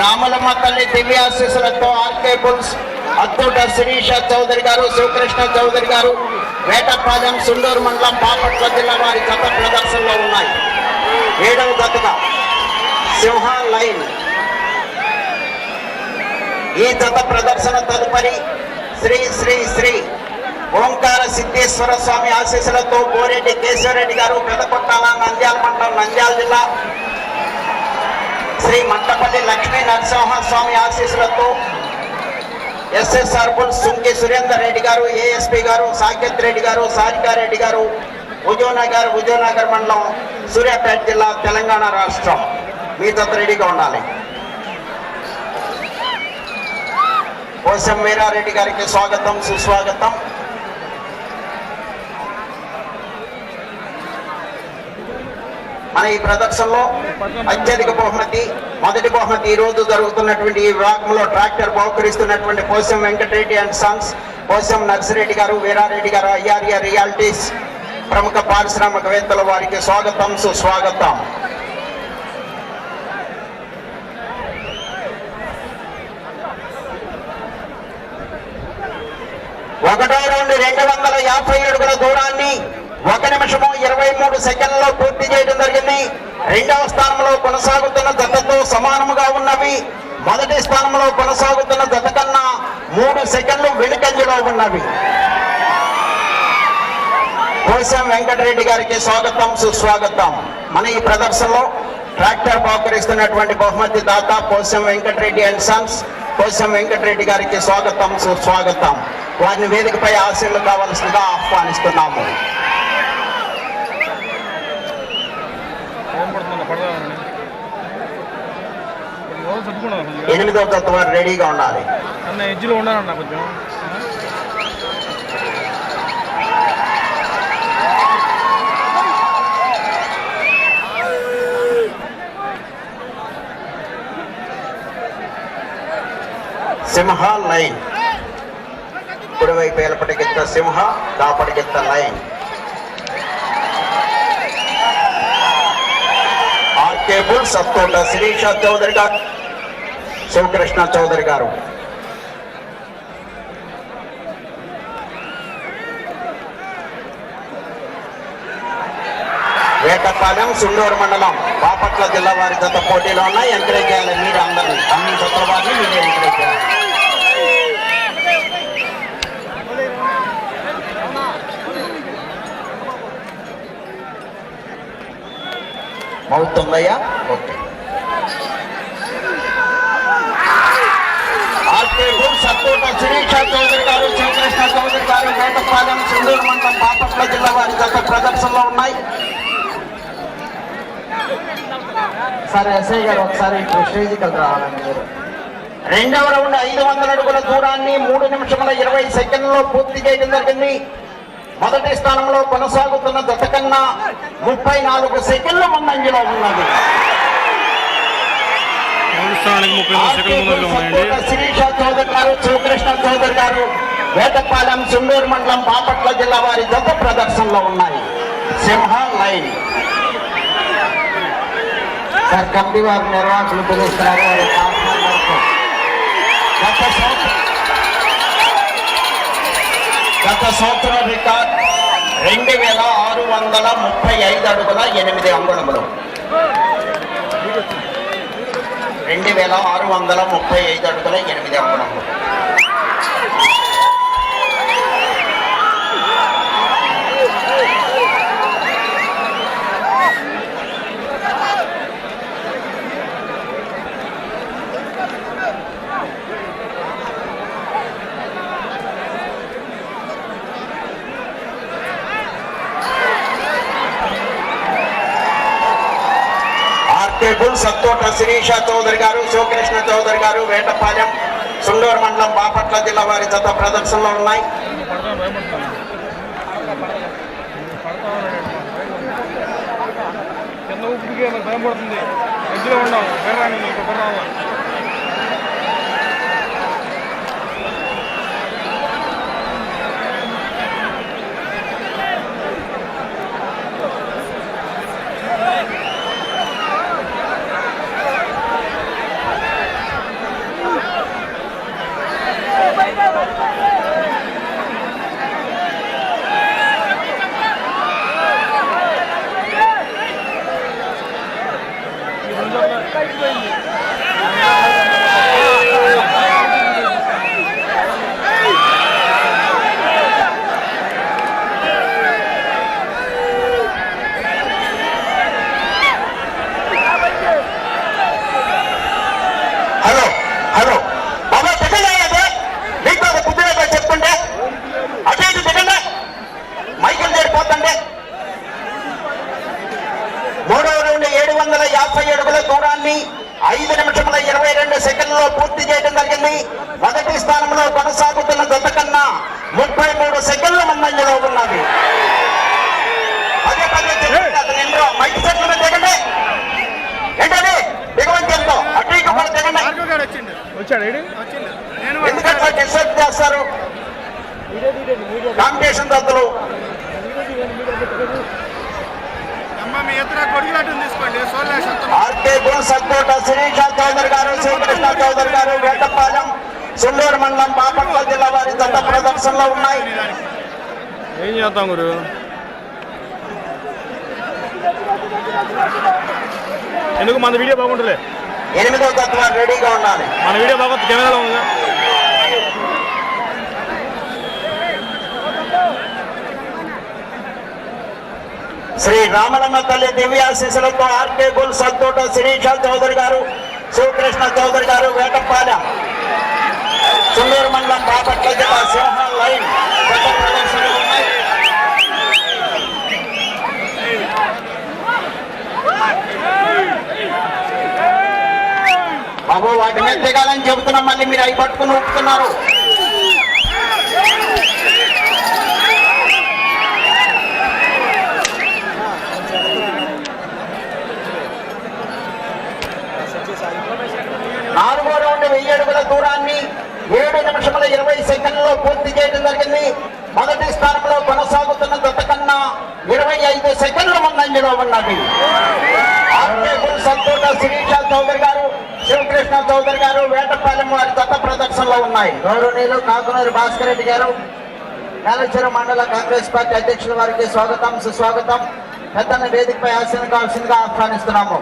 రామలమ్మ తల్లి దివ్యాశీసులతో RK bulls అత్తూట శిరీష చౌదరి గారు శివకృష్ణ చౌదరి గారు వేటపాలెం సుండూరు మండలం బాపట్ల జిల్లా వారి కథ ప్రదర్శనలో ఉన్నాయి. ఏడవ జతగా సింహ లైన్. ఈ కథ ప్రదర్శన తదుపరి శ్రీ శ్రీ శ్రీ ఓంకార సిద్ధేశ్వర స్వామి ఆశీస్సులతో బోరెడ్డి కేశవరెడ్డి గారు పెదకొట్టాల నంద్యాల మండలం నంద్యాల జిల్లా శ్రీ మంటపల్లి లక్ష్మీ నరసింహ స్వామి ఆశీస్సులతో ఎస్ఎస్ఆర్ సర్పుల్ సుంకి సురేందర్ రెడ్డి గారు ఏఎస్పి గారు సాకేత్ రెడ్డి గారు సారికారెడ్డి గారు విజయనగర్ విజయనగర్ మండలం సూర్యాపేట జిల్లా తెలంగాణ రాష్ట్రం. మీ జత రెడీగా ఉండాలి. కోశం వీరారెడ్డి గారికి స్వాగతం సుస్వాగతం. మన ఈ ప్రదర్శనలో అత్యధిక బహుమతి మొదటి బహుమతి ఈ రోజు జరుగుతున్నటువంటి ఈ విభాగంలో ట్రాక్టర్ బహుకరిస్తున్నటువంటి పోసం వెంకటరెడ్డి అండ్ సన్స్ పోసం నర్సిరెడ్డి గారు వీరారెడ్డి గారు ఐఆర్ఆర్ రియాలిటీస్ ప్రముఖ పారిశ్రామికవేత్తల వారికి స్వాగతం సుస్వాగతం. ఒకటో నుండి రెండు వందల యాభై అడుగుల దూరాన్ని ఒక నిమిషము ఇరవై మూడు సెకండ్లలో పూర్తి చేయడం జరిగింది. రెండవ స్థానంలో కొనసాగుతున్న జతతో సమానముగా ఉన్నవి. మొదటి స్థానంలో కొనసాగుతున్న జత కన్నా మూడు సెకండ్లు వెనుకంజలో ఉన్నవి. కోశం వెంకటరెడ్డి గారికి స్వాగతం సుస్వాగతం. మన ఈ ప్రదర్శనలో ట్రాక్టర్ బహుకరిస్తున్నటువంటి బహుమతి దాత కోశం వెంకటరెడ్డి అండ్ సన్స్ కోశం వెంకటరెడ్డి గారికి స్వాగతం సుస్వాగతం. వారిని వేదికపై ఆశీర్లు కావాల్సిందిగా ఆహ్వానిస్తున్నాము ఏం పడుతుందన్న పడదామని కొంచెం రోజు చెప్పుకున్నాను కొంచెం ఎనిమిదో జత వారు రెడీగా ఉండాలి. అన్న ఎడ్జ్లో ఉన్నానన్న కొంచెం. సింహ లైన్. కుడివైపు ఏలపటికెత్త Simha దాపటికెత్త line. RK bull Sattota Sirisha Chowdary గారు. శివకృష్ణ చౌదరి గారు. వేటపాలెం సుండూరు మండలం బాపట్ల జిల్లా వారి జత పోటీలో ఉన్న ఎంకరేజ్ చేయాలి మీరు అందరినీ అన్ని జతల వారిని మీరే ఎంకరేజ్ చేయాలి అవుతుందయ్యా ఓకే. ఆర్కేడు సత్తూట శిరీష చౌదరి గారు శివకృష్ణ చౌదరి గారు వేటపాలెం సింధూరు మండలం బాపట్ల జిల్లా వారి జత ప్రదర్శనలో ఉన్నాయి. సరే ఎస్ఐ గారు ఒకసారి స్టేజ్కి రావాలండి మీరు రెండవ రౌండ్ ఐదు వందల అడుగుల దూరాన్ని మూడు నిమిషముల ఇరవై సెకండ్లలో పూర్తి చేయడం జరిగింది. మొదటి స్థానంలో కొనసాగుతున్న జత కన్నా ముప్పై నాలుగు సెకండ్ల ముందంజలో ఉన్నది. మూడు స్థానానికి ముప్పై మూడు సెకండ్ల ముందులో ఉన్నాయండి. సత్తోట శిరీష చౌదరి గారు శివకృష్ణ చౌదరి గారు వేటపాలెం సుండూరు మండలం బాపట్ల జిల్లా వారి జత ప్రదర్శనలో ఉన్నాయి. సింహ లైన్. సార్ కమిటీ వారి నిర్వాహకులు పిలుస్తున్నారు. గత సంవత్సరం రికార్డ్ రెండు వేల ఆరు వందల ముప్పై ఐదు అడుగుల ఎనిమిది అంగుళములు. రెండు వేల ఆరు వందల ముప్పై ఐదు అడుగుల ఎనిమిది అంగుళములు టేబుల్ సత్తోట శిరీష చౌదరి గారు శివకృష్ణ చౌదరి గారు వేటపాలెం సుండూరు మండలం బాపట్ల జిల్లా వారి జత ప్రదర్శనలో ఉన్నాయి. భయం పడుతుంది. ఎడ్జ్లో ఉన్నాం బెర్రాని నీకు బెర్రావా జరిగింది మొదటి స్థానంలో కొనసాగుతున్న గత కన్నా ముప్పై మూడు సెకండ్ల ముందంజలో ఉన్నది పదే పదే చెప్పండి అతను ఎండ్రో మైక్ సెట్ల మీద దిగండి ఏంటది దిగవంతంతో అటు ఇటు కూడా దిగండి వచ్చాడు ఏడి ఎందుకంటే డిస్టర్బ్ చేస్తారు కాంపిటీషన్ దద్దులు అమ్మ మీ ఎత్తున కొడుకు అటు తీసుకోండి సోల్లేషన్ ఆర్కే గుల్ సత్తోట శిరీష చౌదరి గారు శ్రీకృష్ణ చౌదరి గారు వేటపాలెం సుండూరు మండలం బాపట్ల జిల్లా వారి దత్త ప్రదర్శనలో ఉన్నాయి ఏం చేద్దాం గురు ఎందుకు మన వీడియో బాగుంటుంది ఎనిమిదో దత్త వారు రెడీగా ఉండాలి మన వీడియో బాగుంది కెమెరాలో ఉంది శ్రీ రామలమ్మ తల్లి దివ్యాశీసులతో ఆర్కే గుల్ సత్తోట శిరీష చౌదరి గారు శివకృష్ణ చౌదరి గారు వేటపాలెం సుందూరు మండలం బాపట్ల జిల్లా సింహ లైన్ దత్త ప్రదర్శనలో ఉన్నాయి బాబు వాటి మీద దిగాలని చెబుతున్నాం. మళ్ళీ మీరు అవి పట్టుకుని ఊపుతున్నారు. నాలుగో రౌండ్ వెయ్యి అడుగుల దూరాన్ని ఏడు నిమిషముల ఇరవై సెకండ్లలో పూర్తి చేయడం జరిగింది. మొదటి స్థానంలో కొనసాగుతున్న గతకన్నా ఇరవై ఐదు సెకండ్ల ముందంజలో ఉన్నది. ఆర్కే గురు సంతోట శిరీషా చౌదరి గారు. శివకృష్ణ చౌదరి గారు వేటపాలెం వారి దత్త ప్రదర్శనలో ఉన్నాయి. గౌరవనీయులు కాకునూరు భాస్కర్ రెడ్డి గారు మేలచెరు మండల కాంగ్రెస్ పార్టీ అధ్యక్షుల వారికి స్వాగతం సుస్వాగతం. పెద్దన్న వేదికపై ఆశను కావాల్సిందిగా ఆహ్వానిస్తున్నాము.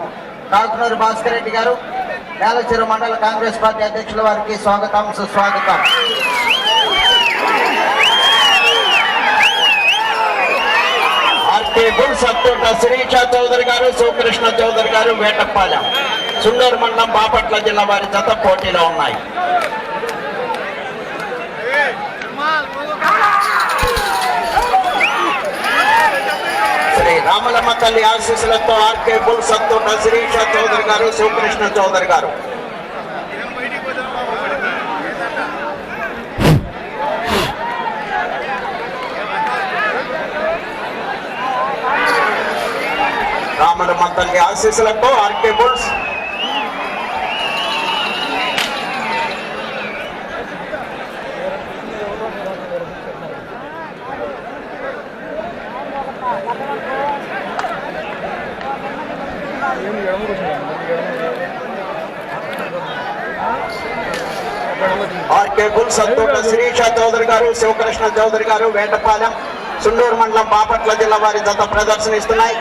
కాకునూరు భాస్కర్ రెడ్డి గారు మేలచెరు మండల కాంగ్రెస్ పార్టీ అధ్యక్షుల వారికి స్వాగతం సుస్వాగతం. ఆర్కే శిరీష చౌదరి గారు శివకృష్ణ చౌదరి గారు వేటపాలెం. సుండూరు మండలం బాపట్ల జిల్లా వారి జత పోటీలో ఉన్నాయి. శ్రీ రామలమ్మ తల్లి ఆశీస్సులతో ఆర్కే బుల్ సత్తు నజరీష చౌదరి గారు శివకృష్ణ చౌదరి గారు. రామలమ్మ తల్లి ఆశీస్సులతో ఆర్కే బుల్స్ ఆర్కే గుల్ శిరీష చౌదరి గారు శివకృష్ణ చౌదరి గారు వేటపాలెం సుండూరు మండలం బాపట్ల జిల్లా వారి జత ప్రదర్శన ఇస్తున్నాయి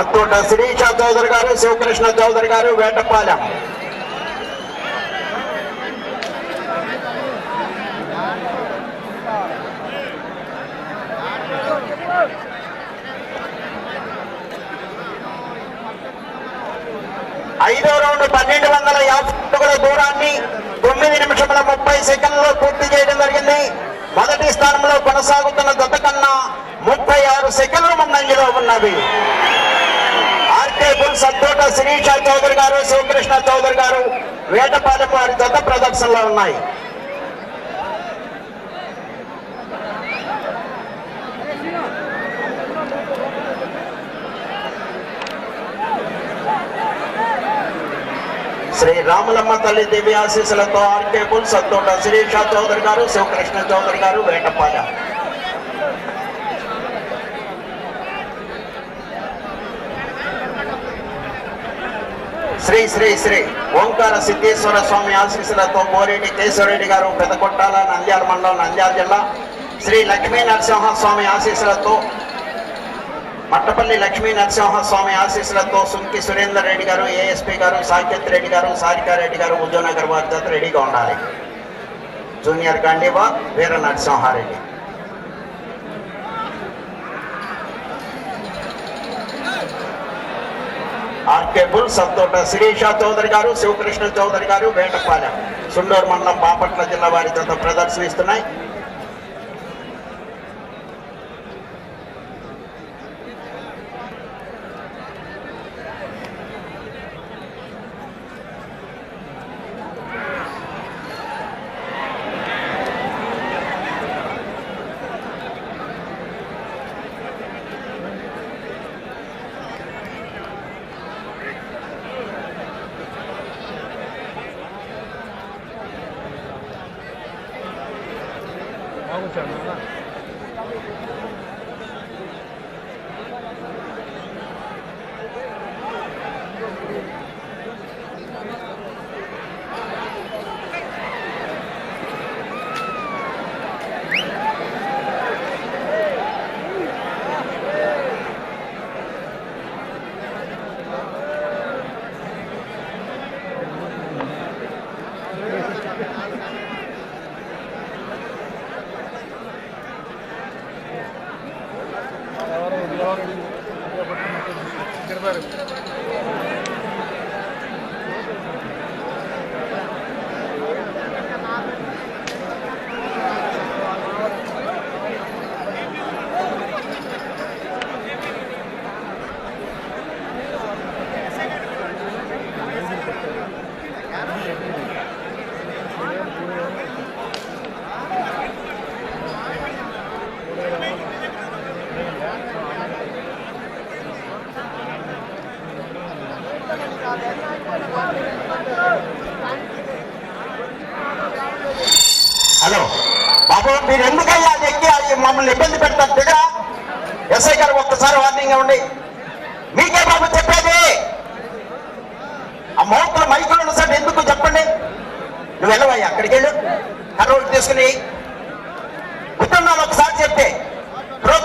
అత్తోట శిరీష చౌదరి గారు శివకృష్ణ చౌదరి గారు వేటపాలెం. ఐదో రౌండ్ పన్నెండు వందల యాభై అడుగుల దూరాన్ని తొమ్మిది నిమిషముల ముప్పై సెకండ్లలో పూర్తి చేయడం జరిగింది. మొదటి స్థానంలో కొనసాగుతున్న గత కన్నా ముప్పై ఆరు సెకండ్లు ముందంజలో ఉన్నవి. ఆర్కే బుల్ సత్తోట శిరీష చౌదరి గారు శివకృష్ణ చౌదరి గారు వేటపాలెం వారి గత ప్రదర్శనలో ఉన్నాయి. శ్రీ రాములమ్మ తల్లి దివ్య ఆశీస్సులతో ఆర్కేపుల్ సత్తోట శిరీష చౌదరి గారు శివకృష్ణ చౌదరి గారు వేటపాలెం. శ్రీ శ్రీ శ్రీ ఓంకార సిద్ధేశ్వర స్వామి ఆశీస్సులతో మోరెడ్డి కేశవరెడ్డి గారు పెదకొట్టాల నంద్యాల మండలం నంద్యాల జిల్లా. శ్రీ లక్ష్మీ నరసింహ స్వామి ఆశీస్సులతో మట్టపల్లి లక్ష్మీ నరసింహ స్వామి ఆశీస్సులతో సుంకి సురేందర్ రెడ్డి గారు ఏఎస్పీ గారు సాకేత్ రెడ్డి గారు సారికారెడ్డి గారు ఉద్యోనగర్ వారి జత రెడీగా ఉండాలి. Junior Gandiva Veera Narasimhareddy. RK bull Santota Sirisha Chowdary గారు శివకృష్ణ చౌదరి గారు వేటపాలెం. సుండూరు మండలం బాపట్ల జిల్లా వారి చేత ప్రదర్శనిస్తున్నాయి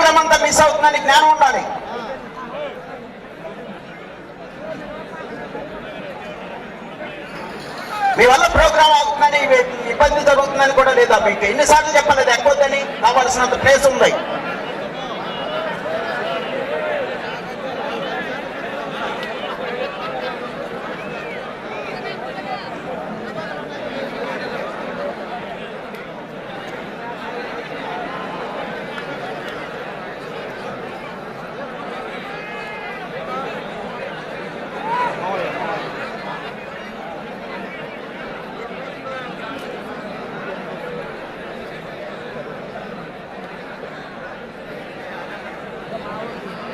కార్యక్రమం అంతా మిస్ అవుతుందని జ్ఞానం ఉండాలి. మీ వల్ల ప్రోగ్రామ్ అవుతుందని ఇబ్బంది జరుగుతుందని కూడా లేదా మీకు. ఎన్నిసార్లు చెప్పలేదు అది ఎక్కొద్దని కావాల్సినంత ప్లేస్ ఉంది.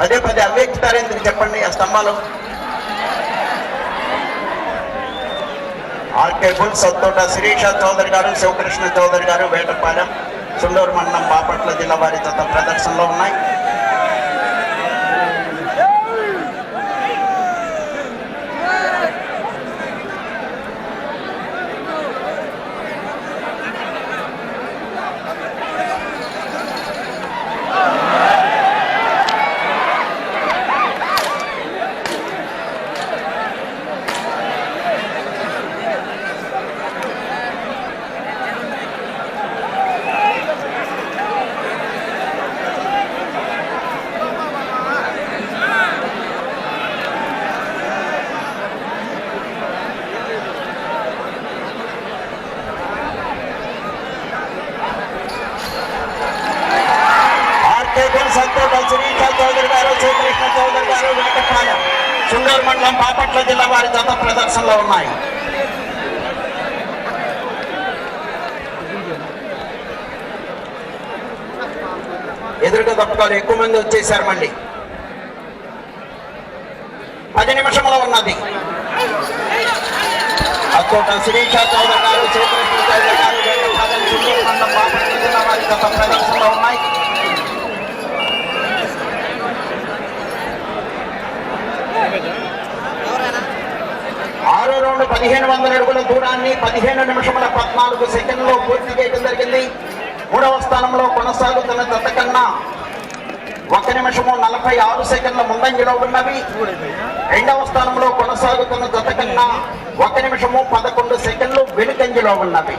పదే పదే అవ్యక్తారు ఎందుకు చెప్పండి ఆ స్తంభాలు. ఆర్కే బుల్ సత్తోట శిరీష చౌదరి గారు శివకృష్ణ చౌదరి గారు వేటపాలెం సుండూరు మండలం బాపట్ల జిల్లా వారి తత ప్రదర్శనలో ఉన్నాయి ఆర్కే బుల్ సత్తోట శిరీష చౌదరి గారు శివకృష్ణ చౌదరి గారు వేటపాలెం సుండూరు మండలం బాపట్ల జిల్లా వారి జత ఉన్నాయి ఎదురుగా తప్పుకోవాలి ఎక్కువ మంది వచ్చేసారు మళ్ళీ పది నిమిషంలో ఉన్నది అక్కడ శిరీష చౌదరి గారు శివకృష్ణ చౌదరి గారు వేటపాలెం ప్రదర్శనలో ఉన్నాయి ఆరో రెండు పదిహేను వందల అడుగుల దూరాన్ని పదిహేను నిమిషముల పద్నాలుగు సెకండ్లో పూర్తి చేయడం జరిగింది. మూడవ స్థానంలో కొనసాగుతున్న జత కన్నా ఒక నిమిషము నలభై ఆరు సెకండ్ల ముందంజలో ఉన్నవి. రెండవ స్థానంలో కొనసాగుతున్న జత కన్నా ఒక నిమిషము పదకొండు సెకండ్లు వెనుకంజలో ఉన్నవి.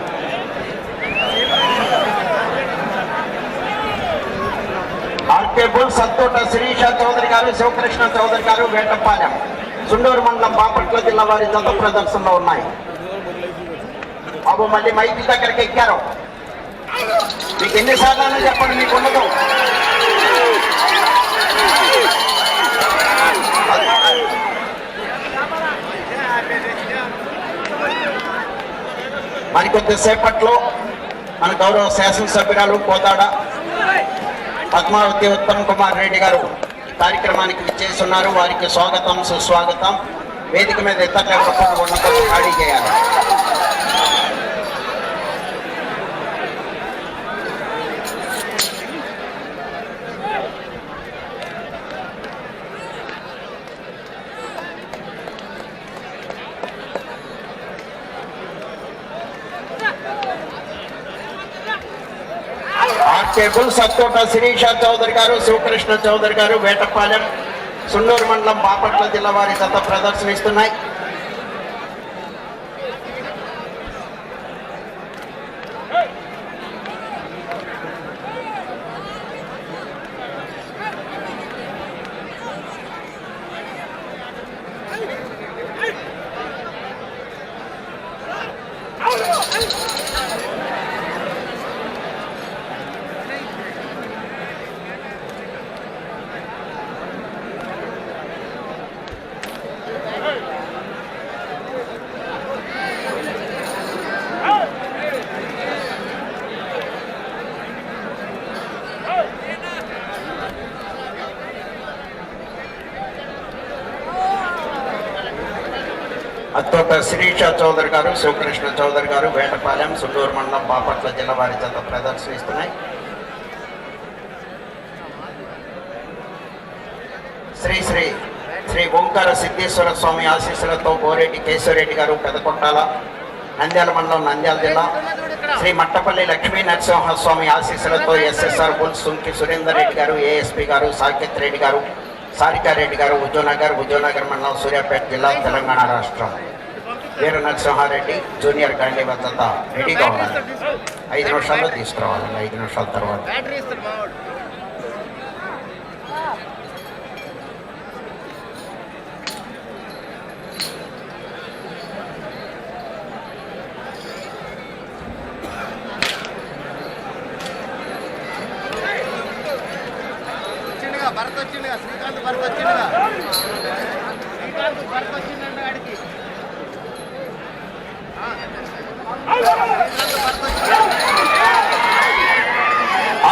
ఆర్కే బుల్ సత్తోట శిరీష చౌదరి గారు శివకృష్ణ చౌదరి గారు వేటపాలెం. చుండూరు మండలం బాపట్ల జిల్లా వారి జత ప్రదర్శనలో ఉన్నాయి. బాబు మళ్ళీ మైకి దగ్గరికి ఎక్కారు. మీకు ఎన్నిసార్లు చెప్పండి మీకు ఉండదు. మరి కొద్దిసేపట్లో మన గౌరవ శాసనసభ్యురాలు కోదాడ పద్మావతి ఉత్తమ్ కుమార్ రెడ్డి గారు. కార్యక్రమానికి విచ్చేస్తున్నారు. వారికి స్వాగతం సుస్వాగతం. వేదిక మీద ఇతరులు ఎవరు ఉన్నప్పుడు సత్కోట శిరీష చౌదరి గారు శివకృష్ణ చౌదరి గారు వేటపాలెం సున్నూరు మండలం బాపట్ల జిల్లా వారి గత ప్రదర్శనిస్తున్నాయి అత్తోట చౌదరి గారు శివకృష్ణ చౌదరి గారు వేటపాలెం సుల్లూరు మండలం బాపట్ల జిల్లా వారి చేత ప్రదర్శిస్తున్నాయి. శ్రీ శ్రీ శ్రీ ఓంకార సిద్ధేశ్వర స్వామి ఆశీస్సులతో బోరెడ్డి కేశవరెడ్డి గారు పెదకొట్టాల నంద్యాల మండలం నంద్యాల జిల్లా. శ్రీ మట్టపల్లి లక్ష్మీ నరసింహస్వామి ఆశీస్సులతో SSR bull Sunki Surender Reddy garu ASP garu Saketh Reddy గారు సారికారెడ్డి గారు ఉద్యోనగర్ ఉద్యోనగర్ మండలం సూర్యాపేట జిల్లా తెలంగాణ రాష్ట్రం. వీర నరసింహారెడ్డి జూనియర్ గాంధీ భద్రత రెడీగా ఉన్నారు ఐదు నిమిషాల్లో తీసుకురావాలండి ఐదు నిమిషాల తర్వాత. భరత్ వచ్చిండుగా శ్రీకాంత్ భరత్ వచ్చిండుగా శ్రీకాంత్ భరత్ వచ్చిండంట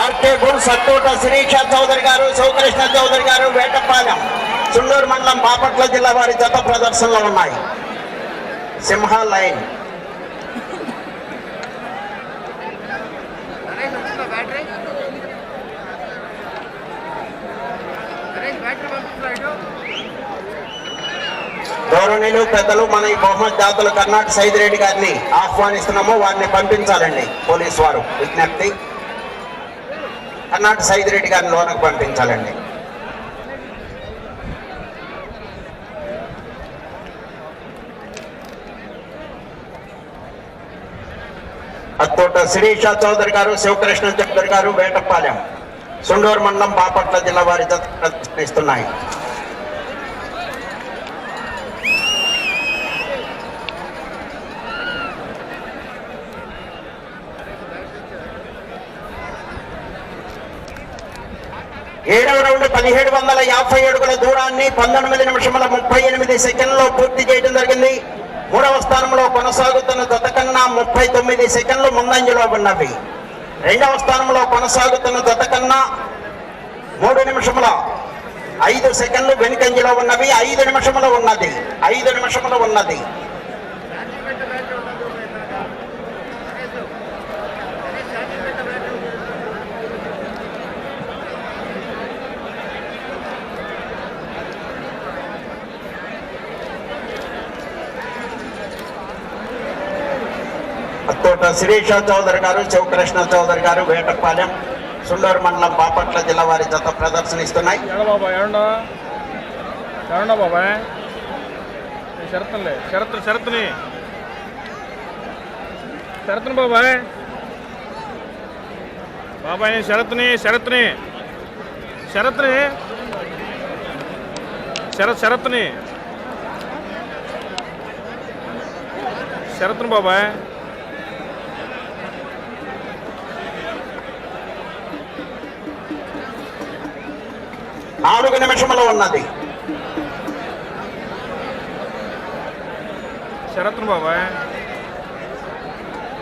ఆర్కే గుల్ సత్తోట శిరీష చౌదరి గారు శివకృష్ణ చౌదరి గారు వేటపాలెం చుండూరు మండలం బాపట్ల జిల్లా వారి జత ప్రదర్శనలో ఉన్నాయి. సింహ లైన్. గౌరవనీయులు పెద్దలు మన ఈ బహుమతి జాతుల కర్ణాటక సైద్ రెడ్డి గారిని ఆహ్వానిస్తున్నాము. వారిని పంపించాలండి పోలీస్ వారు విజ్ఞప్తి. కర్ణాటక సైద్ రెడ్డి గారిని లోనకు పంపించాలండి. అత్తోట శిరీష చౌదరి గారు శివకృష్ణ చౌదరి గారు వేటపాలెం సుండూరు మండలం బాపట్ల జిల్లా వారి జత ఏడవ రౌండ్ పదిహేడు వందల యాభై అడుగుల దూరాన్ని పంతొమ్మిది నిమిషముల ముప్పై ఎనిమిది సెకండ్లో పూర్తి చేయడం జరిగింది. మూడవ స్థానంలో కొనసాగుతున్న జత కన్నా ముప్పై తొమ్మిది సెకండ్లు ముందంజలో ఉన్నవి. రెండవ స్థానంలో కొనసాగుతున్న జత కన్నా మూడు నిమిషముల ఐదు సెకండ్లు వెనుకంజలో ఉన్నవి. ఐదు నిమిషములు ఉన్నది. ఐదు నిమిషములు ఉన్నది. శిరీష చౌదరి గారు శివకృష్ణ చౌదరి గారు వేటపాలెం సుండూరు మండలం బాపట్ల జిల్లా వారి జత ప్రదర్శన ఇస్తున్నాయి షరతులే షరతులు షరతుని షరతుని బాబాయ్. బాబాయ్ శరత్ని శరత్ని. శరత్ని. శరత్ శరత్ని. షరతుని బాబాయ్. నాలుగు నిమిషములు ఉన్నది. శరత్న బాబాయ్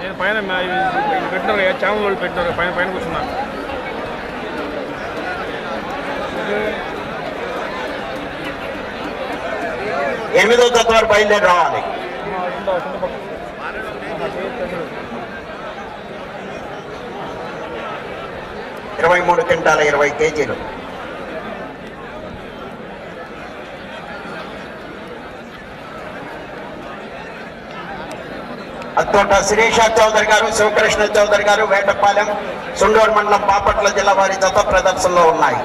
నేను పైన పెట్టినారు ఛానల్ వాళ్ళు పెట్టినారు పైన పైన కూర్చున్నా. ఎనిమిదో తత్వ వారు బయలుదేరి రావాలి. ఇరవై మూడు క్వింటాల ఇరవై కేజీలు. అత్తోట శిరీష చౌదరి గారు శివకృష్ణ చౌదరి గారు వేటపాలెం సుండూరు మండలం బాపట్ల జిల్లా వారి జత ప్రదర్శనలో ఉన్నాయి.